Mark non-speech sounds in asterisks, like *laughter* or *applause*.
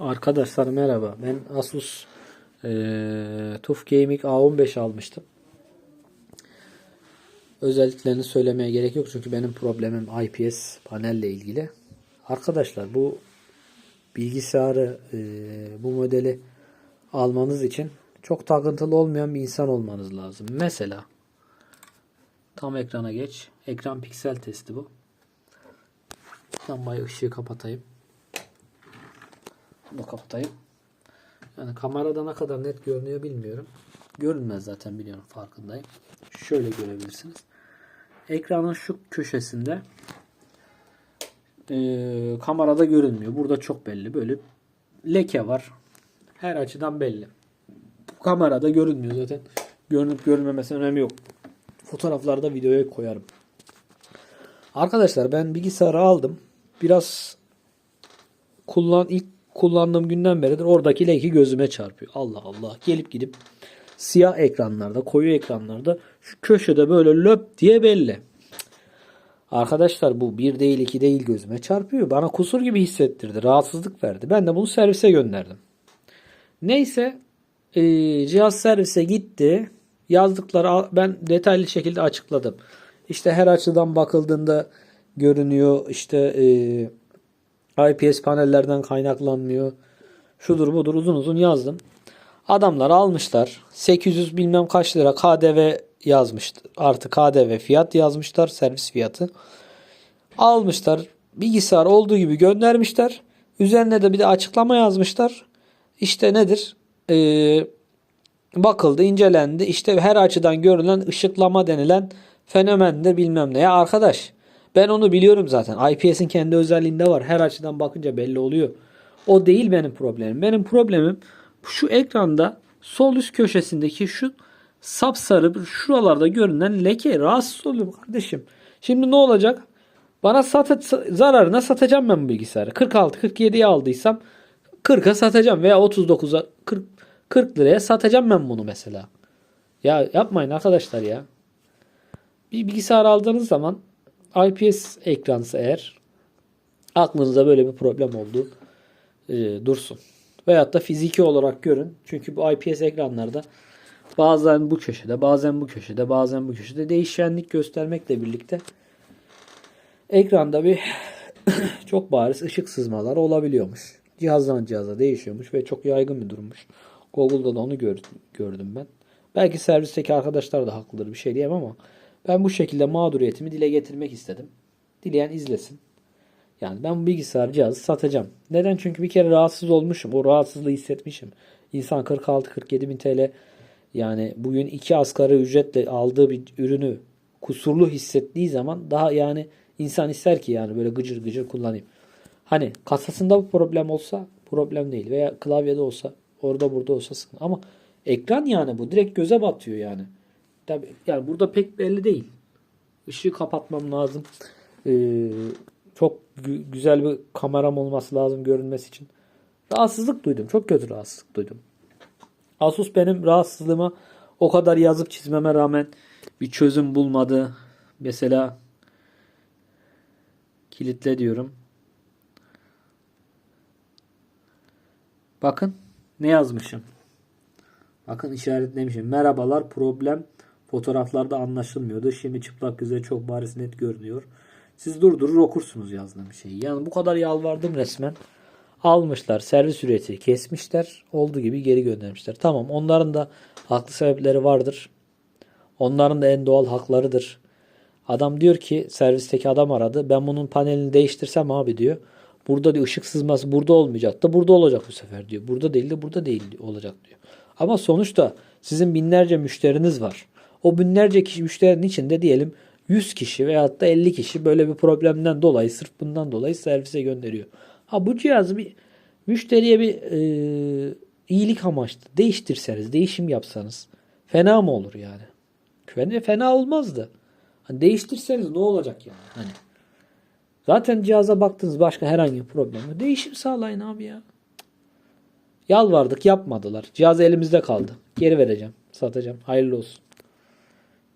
Arkadaşlar merhaba. Ben Asus eee TUF Gaming A15 almıştım. Özelliklerini söylemeye gerek yok çünkü benim problemim IPS panelle ilgili. Arkadaşlar bu bilgisayarı eee, bu modeli almanız için çok takıntılı olmayan bir insan olmanız lazım. Mesela tam ekrana geç. Ekran piksel testi bu. Lambayı ışığı kapatayım. Bunu kapatayım. Yani kamerada ne kadar net görünüyor bilmiyorum. Görünmez zaten biliyorum farkındayım. Şöyle görebilirsiniz. Ekranın şu köşesinde eee, kamerada görünmüyor. Burada çok belli. Böyle leke var. Her açıdan belli. Bu kamerada görünmüyor zaten. Görünüp görünmemesi önemi yok. Fotoğraflarda videoya koyarım. Arkadaşlar ben bilgisayarı aldım. Biraz kullan ilk kullandığım günden beridir oradaki leki gözüme çarpıyor. Allah Allah. Gelip gidip siyah ekranlarda, koyu ekranlarda şu köşede böyle löp diye belli. Arkadaşlar bu bir değil iki değil gözüme çarpıyor. Bana kusur gibi hissettirdi. Rahatsızlık verdi. Ben de bunu servise gönderdim. Neyse eee, cihaz servise gitti. Yazdıkları ben detaylı şekilde açıkladım. İşte her açıdan bakıldığında görünüyor. İşte eee IPS panellerden kaynaklanmıyor. Şudur budur uzun uzun yazdım. Adamlar almışlar. 800 bilmem kaç lira KDV yazmış. Artı KDV fiyat yazmışlar. Servis fiyatı. Almışlar. Bilgisayar olduğu gibi göndermişler. Üzerine de bir de açıklama yazmışlar. İşte nedir? Ee, bakıldı, incelendi. İşte her açıdan görülen ışıklama denilen fenomendir bilmem ne. Ya arkadaş ben onu biliyorum zaten. IPS'in kendi özelliğinde var. Her açıdan bakınca belli oluyor. O değil benim problemim. Benim problemim şu ekranda sol üst köşesindeki şu sapsarı şuralarda görünen leke rahatsız oluyorum kardeşim. Şimdi ne olacak? Bana sat zararına satacağım ben bu bilgisayarı. 46 47'ye aldıysam 40'a satacağım veya 39'a 40 40 liraya satacağım ben bunu mesela. Ya yapmayın arkadaşlar ya. Bir bilgisayar aldığınız zaman IPS ekransa eğer aklınızda böyle bir problem oldu e, dursun. Veyahut da fiziki olarak görün. Çünkü bu IPS ekranlarda bazen bu köşede, bazen bu köşede, bazen bu köşede değişkenlik göstermekle birlikte ekranda bir *coughs* çok bariz ışık sızmalar olabiliyormuş. Cihazdan cihaza değişiyormuş ve çok yaygın bir durummuş. Google'da da onu gör- gördüm ben. Belki servisteki arkadaşlar da haklıdır bir şey diyemem ama ben bu şekilde mağduriyetimi dile getirmek istedim. Dileyen izlesin. Yani ben bu bilgisayar cihazı satacağım. Neden? Çünkü bir kere rahatsız olmuşum. O rahatsızlığı hissetmişim. İnsan 46-47 bin TL yani bugün iki asgari ücretle aldığı bir ürünü kusurlu hissettiği zaman daha yani insan ister ki yani böyle gıcır gıcır kullanayım. Hani kasasında bu problem olsa problem değil veya klavyede olsa orada burada olsa sıkıntı. Ama ekran yani bu direkt göze batıyor yani. Tabii yani burada pek belli değil. Işığı kapatmam lazım. Ee, çok gü- güzel bir kameram olması lazım görünmesi için. Rahatsızlık duydum. Çok kötü rahatsızlık duydum. Asus benim rahatsızlığıma o kadar yazıp çizmeme rağmen bir çözüm bulmadı. Mesela kilitle diyorum. Bakın ne yazmışım. Bakın işaretlemişim. Merhabalar problem fotoğraflarda anlaşılmıyordu. Şimdi çıplak göze çok bariz net görünüyor. Siz durdurur okursunuz yazdığım şeyi. Yani bu kadar yalvardım resmen. Almışlar servis ücreti kesmişler. Olduğu gibi geri göndermişler. Tamam onların da haklı sebepleri vardır. Onların da en doğal haklarıdır. Adam diyor ki servisteki adam aradı. Ben bunun panelini değiştirsem abi diyor. Burada diyor ışık sızması burada olmayacak da burada olacak bu sefer diyor. Burada değil de burada değil olacak diyor. Ama sonuçta sizin binlerce müşteriniz var. O binlerce kişi müşterinin içinde diyelim 100 kişi veyahut da 50 kişi böyle bir problemden dolayı sırf bundan dolayı servise gönderiyor. Ha bu cihazı bir müşteriye bir e, iyilik amaçlı değiştirseniz, değişim yapsanız fena mı olur yani? Fena, fena olmazdı. Hani değiştirseniz ne olacak yani? Hani zaten cihaza baktınız başka herhangi bir problem yok. Değişim sağlayın abi ya. Yalvardık yapmadılar. Cihaz elimizde kaldı. Geri vereceğim. Satacağım. Hayırlı olsun.